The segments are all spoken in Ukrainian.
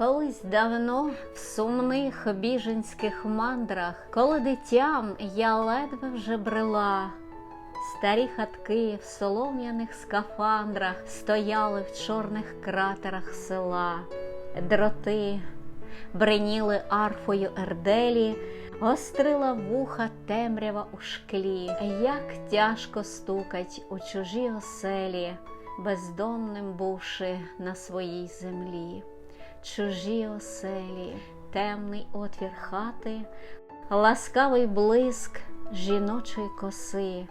Колись давно в сумних біженських мандрах, коли дитям я ледве вже брела, старі хатки в солом'яних скафандрах стояли в чорних кратерах села, дроти бреніли арфою ерделі, гострила вуха темрява у шклі, як тяжко стукать у чужі оселі, бездомним бувши на своїй землі чужі оселі, темний отвір хати, ласкавий блиск жіночої коси,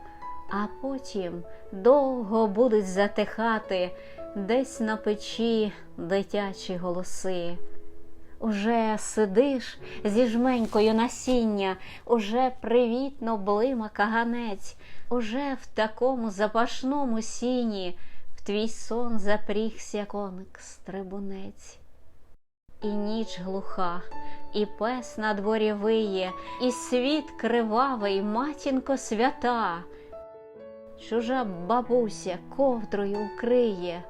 а потім довго будуть затихати десь на печі дитячі голоси. Уже сидиш зі жменькою насіння, уже привітно блима каганець, уже в такому запашному сіні в твій сон запрігся коник стрибунець. І ніч глуха, і пес на дворі виє, і світ кривавий, матінко свята. Чужа бабуся ковдрою укриє,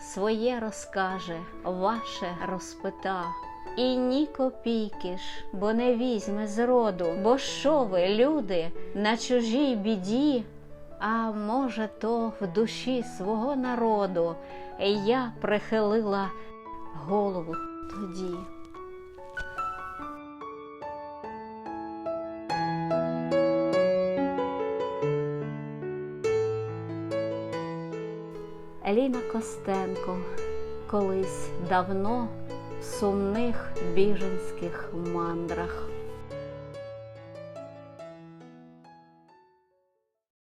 своє розкаже, ваше розпита. І ні копійки ж, бо не візьме зроду, бо що ви, люди, на чужій біді, а може, то в душі свого народу я прихилила голову тоді. Еліна Костенко колись давно в сумних біженських мандрах.